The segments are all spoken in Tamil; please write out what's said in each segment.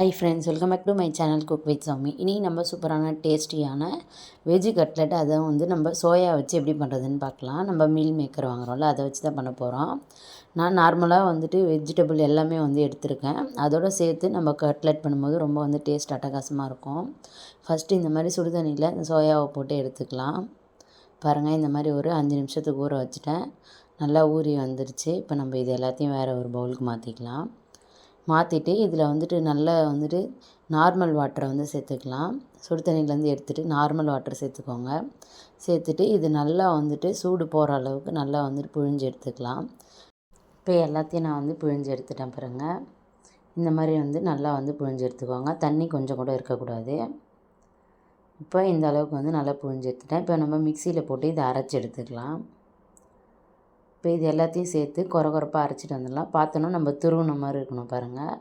Hi friends welcome back to my channel cook with Sami இனி நம்ம சூப்பரான டேஸ்டியான வெஜ்ஜு கட்லெட் அதை வந்து நம்ம சோயா வச்சு எப்படி பண்ணுறதுன்னு பார்க்கலாம். நம்ம மீல் மேக்கர் வாங்குறோம்ல அதை வச்சு தான் பண்ண போகிறோம் நான் நார்மலாக வந்துட்டு வெஜிடபிள் எல்லாமே வந்து எடுத்திருக்கேன். அதோடு சேர்த்து நம்ம கட்லெட் பண்ணும்போது ரொம்ப வந்து டேஸ்ட் அட்டகாசமாக இருக்கும். ஃபஸ்ட்டு இந்த மாதிரி சுடுதண்ணியில் இந்த சோயாவை போட்டு எடுத்துக்கலாம். பாருங்கள் இந்த மாதிரி ஒரு அஞ்சு நிமிஷத்துக்கு ஊற வச்சுட்டேன். நல்லா ஊறி வந்துருச்சு. இப்போ நம்ம இது எல்லாத்தையும் வேறு ஒரு பவுலுக்கு மாற்றிக்கலாம் மாற்றிட்டு இதில் வந்துட்டு நல்லா வந்துட்டு நார்மல் வாட்டரை வந்து சேர்த்துக்கலாம். சுடு தண்ணியிலேருந்து எடுத்துகிட்டு நார்மல் வாட்டர் சேர்த்துக்கோங்க. சேர்த்துட்டு இது நல்லா வந்துட்டு சூடு போகிற அளவுக்கு நல்லா வந்துட்டு புழிஞ்சு எடுத்துக்கலாம். இப்போ எல்லாத்தையும் நான் வந்து புழிஞ்சு எடுத்துட்டேன் பாருங்க. இந்த மாதிரி வந்து நல்லா வந்து புழிஞ்சு எடுத்துக்கோங்க. தண்ணி கொஞ்சம் கூட இருக்கக்கூடாது. இப்போ இந்த அளவுக்கு வந்து நல்லா புழிஞ்சு எடுத்துட்டேன். இப்போ நம்ம மிக்சியில் போட்டு இதை அரைச்சி எடுத்துக்கலாம். இப்போ இது எல்லாத்தையும் சேர்த்து குறகுறப்பாக அரைச்சிட்டு வந்துடலாம். பார்த்தோன்னா நம்ம துருவின மாதிரி இருக்கணும் பாருங்கள்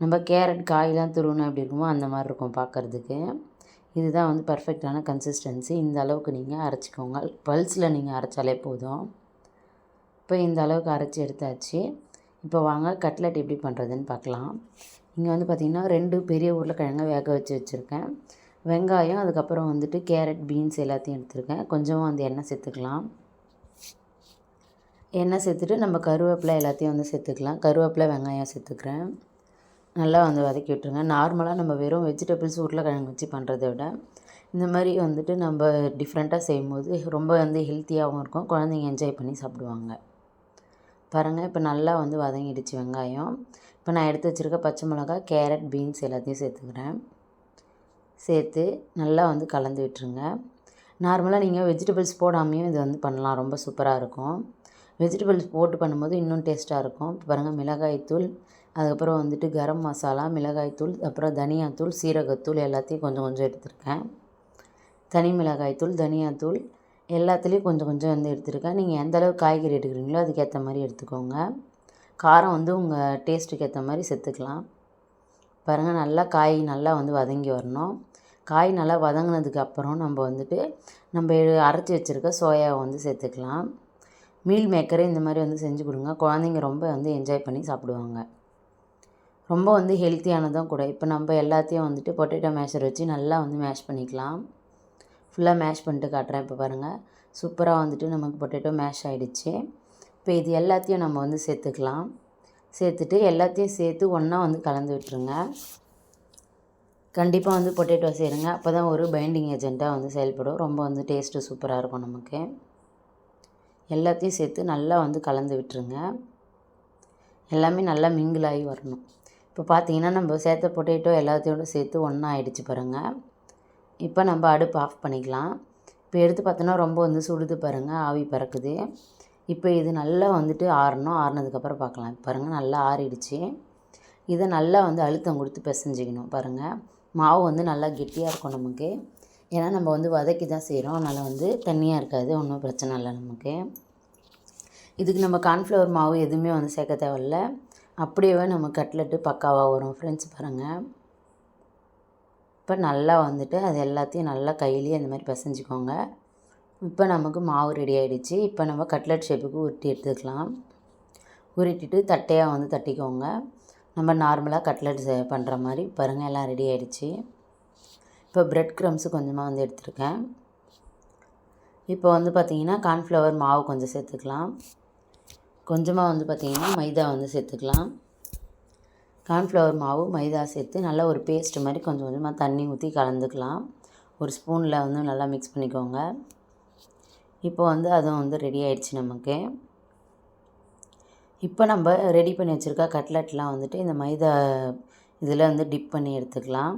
நம்ம கேரட் காயெலாம் துருவினா எப்படி இருக்குமோ அந்த மாதிரி இருக்கும் பார்க்குறதுக்கு. இதுதான் வந்து பர்ஃபெக்டான கன்சிஸ்டன்சி இந்த அளவுக்கு நீங்கள் அரைச்சிக்கோங்க. பல்ஸில் நீங்கள் அரைச்சாலே போதும். இப்போ இந்த அளவுக்கு அரைச்சி எடுத்தாச்சு. இப்போ வாங்க கட்லெட் எப்படி பண்ணுறதுன்னு பார்க்கலாம். இங்கே வந்து பார்த்திங்கன்னா ரெண்டு பெரிய உருளைக்கிழங்க வேக வச்சு வச்சுருக்கேன். வெங்காயம் அதுக்கப்புறம் வந்துட்டு கேரட் பீன்ஸ் எல்லாத்தையும் எடுத்துருக்கேன். கொஞ்சமாக வந்து எண்ணெய் சேர்த்துக்கலாம். எண்ணெய் சேர்த்துட்டு நம்ம கருவேப்பிலை எல்லாத்தையும் வந்து சேர்த்துக்கலாம். கருவேப்பிலை வெங்காயம் சேர்த்துக்கிறேன். நல்லா வந்து வதக்கி விட்டுருங்க. நார்மலாக நம்ம வெறும் வெஜிடபிள்ஸ் உருளைக்கிழங்கு வச்சு பண்ணுறத விட இந்த மாதிரி வந்துட்டு நம்ம டிஃப்ரெண்ட்டாக செய்யும்போது ரொம்ப வந்து ஹெல்த்தியாகவும் இருக்கும். குழந்தைங்க என்ஜாய் பண்ணி சாப்பிடுவாங்க. பாருங்கள் இப்போ நல்லா வந்து வதங்கிடுச்சு வெங்காயம். இப்போ நான் எடுத்து வச்சுருக்க பச்சை மிளகா கேரட் பீன்ஸ் எல்லாத்தையும் சேர்த்துக்கிறேன். சேர்த்து நல்லா வந்து கலந்து விட்டுருங்க. நார்மலாக நீங்கள் வெஜிடபிள்ஸ் போடாமையும் இது வந்து பண்ணலாம். ரொம்ப சூப்பராக இருக்கும். வெஜிடபிள்ஸ் போட்டு பண்ணும்போது இன்னும் டேஸ்ட்டாக இருக்கும். இப்போ பாருங்கள் மிளகாய்த்தூள் அதுக்கப்புறம் வந்துட்டு கரம் மசாலா மிளகாய்த்தூள் அப்புறம் தனியாத்தூள் சீரகத்தூள் எல்லாத்தையும் கொஞ்சம் கொஞ்சம் எடுத்திருக்கேன். தனி மிளகாய்த்தூள் தனியாத்தூள் எல்லாத்துலேயும் கொஞ்சம் கொஞ்சம் வந்து எடுத்துருக்கேன். நீங்கள் எந்த அளவுக்கு காய்கறி எடுக்கிறீங்களோ அதுக்கேற்ற மாதிரி எடுத்துக்கோங்க. காரம் வந்து உங்கள் டேஸ்ட்டுக்கு ஏற்ற மாதிரி சேர்த்துக்கலாம் பாருங்கள் நல்லா காய் நல்லா வந்து வதங்கி வரணும். காய் நல்லா வதங்கினதுக்கு அப்புறம் நம்ம வந்துட்டு நம்ம அரைச்சி வச்சுருக்க சோயாவை வந்து சேர்த்துக்கலாம். மீல் மேக்கரே இந்த மாதிரி வந்து செஞ்சு கொடுங்க. குழந்தைங்க ரொம்ப வந்து என்ஜாய் பண்ணி சாப்பிடுவாங்க. ரொம்ப வந்து ஹெல்த்தியானதும் கூட. இப்போ நம்ம எல்லாத்தையும் வந்துட்டு பொட்டேட்டோ மேஷர் வச்சு நல்லா வந்து மேஷ் பண்ணிக்கலாம். ஃபுல்லாக மேஷ் பண்ணிட்டு காட்டுறேன் இப்போ பாருங்கள் சூப்பராக வந்துட்டு நமக்கு பொட்டேட்டோ மேஷ் ஆகிடுச்சு இப்போ இது எல்லாத்தையும் நம்ம வந்து சேர்த்துக்கலாம். சேர்த்துட்டு எல்லாத்தையும் சேர்த்து ஒன்றா வந்து கலந்து விட்டுருங்க. கண்டிப்பாக வந்து பொட்டேட்டோ செய்கிறங்க அப்போ தான் ஒரு பைண்டிங் ஏஜெண்ட்டாக வந்து செயல்படும். ரொம்ப வந்து டேஸ்ட்டு சூப்பராக இருக்கும் நமக்கு. எல்லாத்தையும் சேர்த்து நல்லா வந்து கலந்து விட்டுருங்க. எல்லாமே நல்லா மிங்கிள் ஆகி வரணும். இப்போ பார்த்தீங்கன்னா நம்ம சேர்த்த பொட்டேட்டோ எல்லாத்தையோட சேர்த்து ஒன்றா ஆகிடுச்சு பாருங்கள் இப்போ நம்ம அடுப்பு ஆஃப் பண்ணிக்கலாம். இப்போ எடுத்து பார்த்தோன்னா ரொம்ப வந்து சுடுது பாருங்கள் ஆவி பறக்குது. இப்போ இது நல்லா வந்துட்டு ஆறணும். ஆறுனதுக்கப்புறம் பார்க்கலாம். பாருங்கள் நல்லா ஆறிடுச்சு. இதை நல்லா வந்து அழுத்தம் கொடுத்து பிசைஞ்சிக்கணும் பாருங்கள் மாவு வந்து நல்லா கெட்டியாக இருக்கும் நமக்கு. ஏன்னா நம்ம வந்து வதக்கி தான் செய்கிறோம் அதனால் வந்து தண்ணியாக இருக்காது. ஒன்றும் பிரச்சனை இல்லை நமக்கு. இதுக்கு நம்ம கார்ன்ஃப்ளவர் மாவு எதுவுமே வந்து சேர்க்க தேவையில்ல. அப்படியே நம்ம கட்லெட்டு பக்காவாக வரும். ஃப்ரெண்ட்ஸ் பாருங்கள் இப்போ நல்லா வந்துட்டு அது எல்லாத்தையும் நல்லா கையிலேயே அந்த மாதிரி பிசைஞ்சிக்கோங்க. இப்போ நமக்கு மாவு ரெடி ஆகிடுச்சு இப்போ நம்ம கட்லெட் ஷேப்புக்கு உருட்டி எடுத்துக்கலாம். உருட்டிட்டு தட்டையாக வந்து தட்டிக்கோங்க. நம்ம நார்மலாக கட்லெட் பண்ணுற மாதிரி பாருங்கள் எல்லாம் ரெடி ஆகிடுச்சு இப்போ ப்ரெட் க்ரம்ஸு கொஞ்சமாக வந்து எடுத்துருக்கேன். இப்போ வந்து பார்த்திங்கன்னா கார்ன்ஃப்ளவர் மாவு கொஞ்சம் சேர்த்துக்கலாம். கொஞ்சமாக வந்து பார்த்திங்கன்னா மைதா வந்து சேர்த்துக்கலாம். கார்ன்ஃப்ளவர் மாவு மைதா சேர்த்து நல்லா ஒரு பேஸ்ட் மாதிரி கொஞ்சம் கொஞ்சமாக தண்ணி ஊற்றி கலந்துக்கலாம். ஒரு ஸ்பூனில் வந்து நல்லா மிக்ஸ் பண்ணிக்கோங்க. இப்போ வந்து அதுவும் வந்து ரெடி ஆயிடுச்சு நமக்கு. இப்போ நம்ம ரெடி பண்ணி வச்சுருக்க கட்லெட்லாம் வந்துட்டு இந்த மைதா இதில் வந்து டிப் பண்ணி எடுத்துக்கலாம்.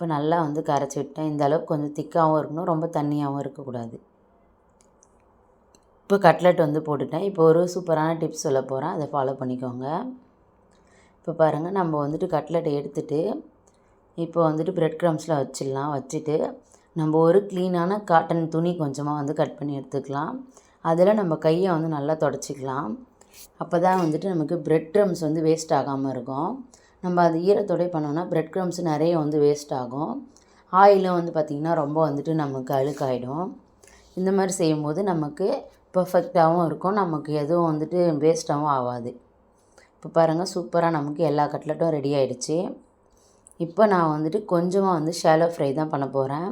இப்போ நல்லா வந்து கரைச்சி விட்டேன். இந்த அளவுக்கு கொஞ்சம் திக்காகவும் இருக்கணும். ரொம்ப தண்ணியாகவும் இருக்கக்கூடாது. இப்போ கட்லெட் வந்து போட்டுட்டேன். இப்போ ஒரு சூப்பரான டிப்ஸ் சொல்ல போகிறேன் அதை ஃபாலோ பண்ணிக்கோங்க. இப்போ பாருங்கள் நம்ம வந்துட்டு கட்லெட்டை எடுத்துகிட்டு இப்போ வந்துட்டு ப்ரெட் க்ரம்ஸில் வச்சிடலாம். வச்சுட்டு நம்ம ஒரு க்ளீனான காட்டன் துணி கொஞ்சமாக வந்து கட் பண்ணி எடுத்துக்கலாம். அதில் நம்ம கையை வந்து நல்லா தொடச்சிக்கலாம். அப்போ தான் வந்துட்டு நமக்கு ப்ரெட் க்ரம்ஸ் வந்து வேஸ்ட் ஆகாமல் இருக்கும். நம்ம அது ஈரத்தோடய பண்ணோன்னா ப்ரெட் க்ரம்ஸ் நிறைய வந்து வேஸ்ட் ஆகும். ஆயிலும் வந்து பார்த்திங்கன்னா ரொம்ப வந்துட்டு நமக்கு அழுக்காயிடும். இந்த மாதிரி செய்யும்போது நமக்கு பர்ஃபெக்டாகவும் இருக்கும். நமக்கு எதுவும் வந்துட்டு வேஸ்ட்டாகவும் ஆகாது. இப்போ பாருங்கள் சூப்பராக நமக்கு எல்லா கட்லெட்டும் ரெடி ஆகிடுச்சி இப்போ நான் வந்துட்டு கொஞ்சமாக வந்து ஷேலோ ஃப்ரை தான் பண்ண போகிறேன்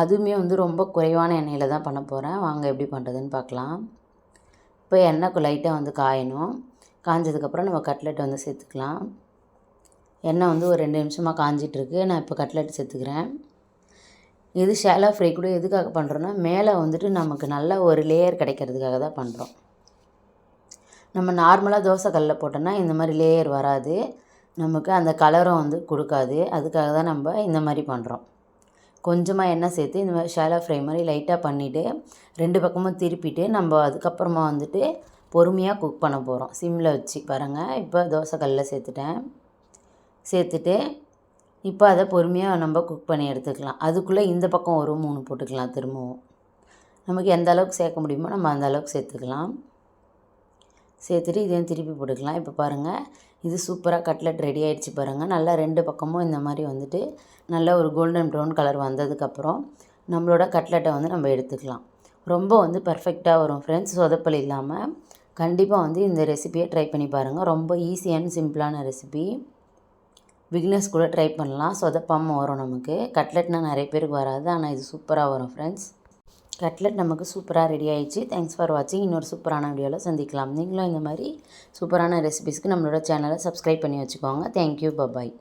அதுவுமே வந்து ரொம்ப குறைவான எண்ணெயில் தான் பண்ண போகிறேன் வாங்க எப்படி பண்ணுறதுன்னு பார்க்கலாம். இப்போ எண்ணெய் லைட்டாக வந்து காயணும். காஞ்சதுக்கப்புறம் நம்ம கட்லெட் வந்து சேர்த்துக்கலாம். எண்ணெய் வந்து ஒரு ரெண்டு நிமிஷமாக காஞ்சிட்ருக்கு. நான் இப்போ கட்லெட் சேர்த்துக்கிறேன் இது ஷேலோ ஃப்ரை கூட எதுக்காக பண்ணுறோன்னா மேலே வந்துட்டு நமக்கு நல்ல ஒரு லேயர் கிடைக்கிறதுக்காக தான் பண்ணுறோம் நம்ம நார்மலாக தோசை கல்லில் போட்டோன்னா இந்த மாதிரி லேயர் வராது. நமக்கு அந்த கலரும் வந்து கொடுக்காது. அதுக்காக தான் நம்ம இந்த மாதிரி பண்ணுறோம் கொஞ்சமாக எண்ணெய் சேர்த்து இந்த மாதிரி ஷேலோ ஃப்ரை மாதிரி லைட்டாக பண்ணிவிட்டு ரெண்டு பக்கமும் திருப்பிட்டு நம்ம அதுக்கப்புறமா வந்துட்டு பொறுமையாக குக் பண்ண போகிறோம் சிம்மில் வச்சு பாருங்கள் இப்போ தோசை கல்லில் சேர்த்துட்டேன். சேர்த்துட்டு இப்போ அதை பொறுமையாக நம்ம குக் பண்ணி எடுத்துக்கலாம். அதுக்குள்ளே இந்த பக்கம் ஒரு மூணு போட்டுக்கலாம் திரும்பவும். நமக்கு எந்த அளவுக்கு சேர்க்க முடியுமோ நம்ம அந்த அளவுக்கு சேர்த்துக்கலாம். சேர்த்துட்டு இதையும் திருப்பி போட்டுக்கலாம். இப்போ பாருங்கள் இது சூப்பராக கட்லெட் ரெடி ஆகிடுச்சு பாருங்கள் நல்லா ரெண்டு பக்கமும் இந்த மாதிரி வந்துட்டு நல்ல ஒரு கோல்டன் ப்ரௌன் கலர் வந்ததுக்கப்புறம் நம்மளோட கட்லெட்டை வந்து நம்ம எடுத்துக்கலாம். ரொம்ப வந்து பர்ஃபெக்டாக வரும் ஃப்ரெண்ட்ஸ் சொதப்பல் இல்லாமல் கண்டிப்பாக வந்து இந்த ரெசிபியை ட்ரை பண்ணி பாருங்கள் ரொம்ப ஈஸியான சிம்பிளான ரெசிபி பிகினர்ஸ் கூட ட்ரை பண்ணலாம். சொதப்பாமல் வரும் நமக்கு. கட்லெட்னால் நிறைய பேருக்கு வராது. ஆனால் இது சூப்பராக வரும் ஃப்ரெண்ட்ஸ் கட்லெட் நமக்கு சூப்பராக ரெடி ஆயிடுச்சு. தேங்க்ஸ் ஃபார் வாட்சிங் இன்னொரு சூப்பரான வீடியோவில் சந்திக்கலாம். நீங்களும் இந்த மாதிரி சூப்பரான ரெசிபிஸ்க்கு நம்மளோட சேனலை சப்ஸ்கிரைப் பண்ணி வச்சுக்கோங்க. Thank you bye bye